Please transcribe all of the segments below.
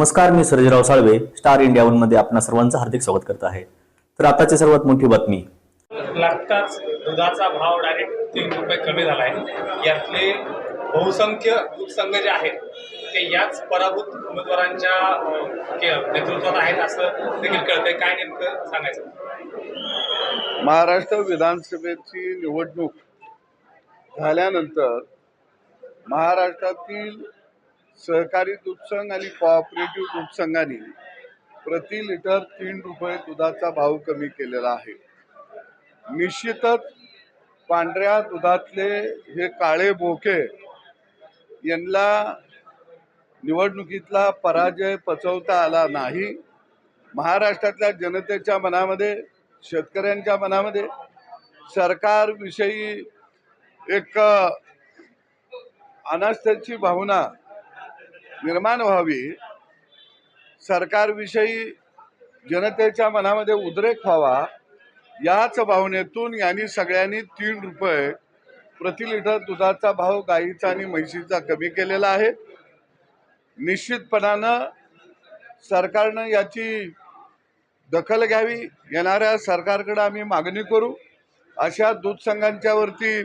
नमस्कार मी Sarjerao Salve star India वनमध्ये आपणा सर्वांचं हार्दिक स्वागत करत आहे. तर आताची सर्वात मोठी बातमी. लागताच दुधाचा भाव डायरेक्ट तीन रुपये कमी झाला आहे. यातले बहुसंख्य दूध संघ जे आहेत ते याच पराभूत उमेदवारांच्या नेतृत्वात आहेत असं देखील कळतंय. काय नेमकं सांगायचं? महाराष्ट्र विधानसभेची निवडणूक झाल्यानंतर महाराष्ट्रातील सहकारी दूध संघ आणि कोऑपरेटिव्ह दूध प्रति लिटर तीन रुपये दुधाचा भाव कमी केलेला आहे. निश्चितच पांढऱ्या दुधातले हे काळे बोके यांना निवडणुकीतला पराजय पचवता आला नाही. महाराष्ट्रातल्या जनतेच्या मनामध्ये शेतकऱ्यांच्या मनामध्ये सरकारविषयी एक अनास्थेची भावना निर्माण व्हावी सरकारविषयी जनतेच्या मनामध्ये उद्रेक व्हावा याच भावनेतून यांनी सगळ्यांनी तीन रुपये प्रति लिटर दुधाचा भाव गाईचा आणि म्हैशीचा कमी केलेला आहे. निश्चितपणानं सरकारनं याची दखल घ्यावी. येणाऱ्या सरकारकडे आम्ही मागणी करू. अशा दूध संघांच्यावरती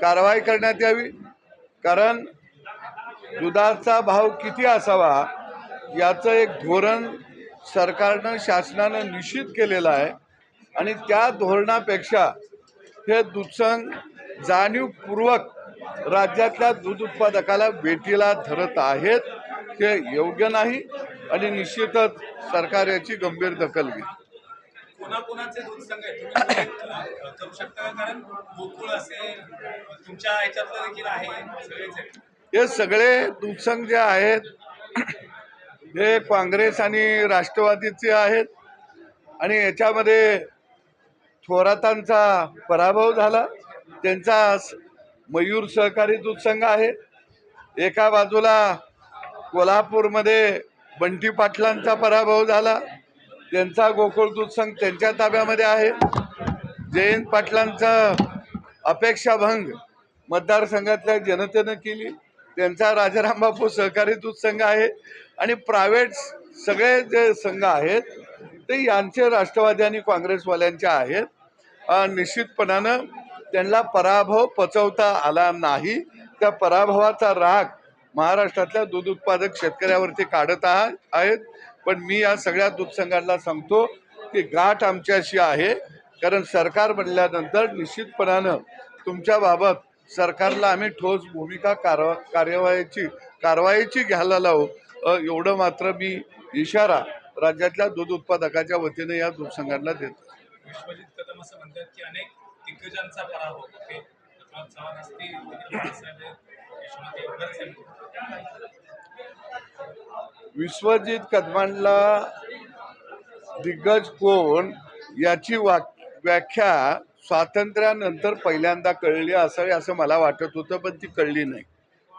कारवाई करण्यात यावी. कारण दुधाचा भाव किती असावा याचं एक धोरण सरकारनं शासनानं निश्चित केलेलं आहे. आणि त्या धोरणापेक्षा हे दूधसंघ जाणीवपूर्वक राज्यातल्या दूध उत्पादकाला बेटीला धरत आहेत हे योग्य नाही आणि निश्चितच सरकार याची गंभीर दखल घेईल. कोणाकोणाचे दूध संघ करू शकता? कारण गोकुळ असेल तुमच्या ह्याच्यातलं देखील आहे सगळेच हे सगळे दुसंग जे आहेत हे काँग्रेस आणि राष्ट्रवादीचे आहेत आणि याच्यामध्ये थोरातांचा पराभव झाला. त्यांचा स- मयूर सहकारी दूध आहे. एका बाजूला कोल्हापूरमध्ये बंटी पाटलांचा पराभव झाला. त्यांचा गोकुळ दूधसंघ त्यांच्या ताब्यामध्ये आहे. जयंत पाटलांचा अपेक्षाभंग मतदारसंघातल्या जनतेनं केली. त्यांचा राजाराम बापू सहकारी दूध संघ आहे आणि प्रायव्हेट सगळे जे संघ आहेत ते यांचे राष्ट्रवादी आणि काँग्रेसवाल्यांचे आहेत. निश्चितपणानं त्यांना पराभव पचवता आला नाही. त्या पराभवाचा राग महाराष्ट्रातल्या दूध उत्पादक शेतकऱ्यावरती काढत आहा- आहेत. पण मी या सगळ्या दूध संघांना सांगतो की गाठ आमच्याशी आहे. कारण सरकार बनल्यानंतर निश्चितपणानं तुमच्याबाबत सरकारला आम्ही ठोस भूमिका कारवा कार्यवाहीची कारवाईची घ्यायला लावू एवढं मात्र मी इशारा राज्यातल्या दूध उत्पादकाच्या वतीने या दूध संघांना देतो विश्वजित कदम असं म्हणतात की अनेक दिग्गजांचा पराभव ते प्रताप चव्हाण असतील दिलीप बाळासाहेब आहेत, यशवंत बरेच आहेत. विश्वजित कदमांना दिग्गज कोण याची वा व्याख्या स्वातंत्र्यानंतर पहिल्यांदा कळली असावी असं मला वाटत होतं पण ती कळली नाही.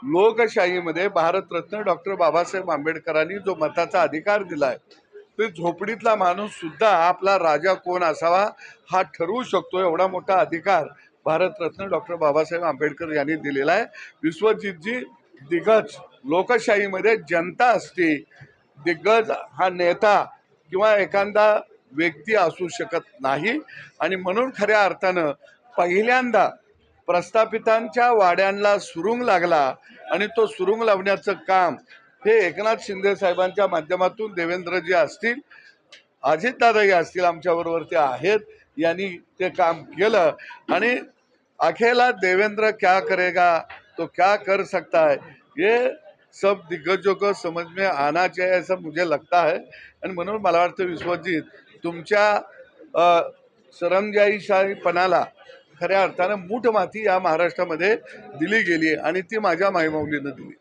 लोकशाहीमध्ये भारतरत्न डॉक्टर बाबासाहेब आंबेडकरांनी जो मताचा अधिकार दिला आहे ते झोपडीतला माणूस सुद्धा आपला राजा कोण असावा हा ठरवू शकतो एवढा मोठा अधिकार भारतरत्न डॉक्टर बाबासाहेब आंबेडकर यांनी दिलेला आहे. विश्वजितजी दिग्गज लोकशाहीमध्ये जनता असते दिग्गज हा नेता किंवा एखादा व्यक्ती असू शकत नाही. आणि म्हणून खऱ्या अर्थानं पहिल्यांदा प्रस्थापितांच्या वाड्यांना सुरुंग लागला आणि तो सुरुंग लावण्याचं काम हे एकनाथ शिंदे साहेबांच्या माध्यमातून देवेंद्रजी असतील अजितदादाही असतील आमच्याबरोबर ते आहेत यांनी ते काम केलं. आणि अखेला देवेंद्र क्या करेगा तो क्या कर सकता है ये सब दिग्गजों को समझ में आना चाहिए ऐसा मुझे लगता है. आणि म्हणून मला वाटतं विश्वजित तुमच्या सरंजाईशाहीपणाला खऱ्या अर्थानं मूठ माती या महाराष्ट्रामध्ये दिली गेली आणि ती माझ्या मायमौलीनं दिली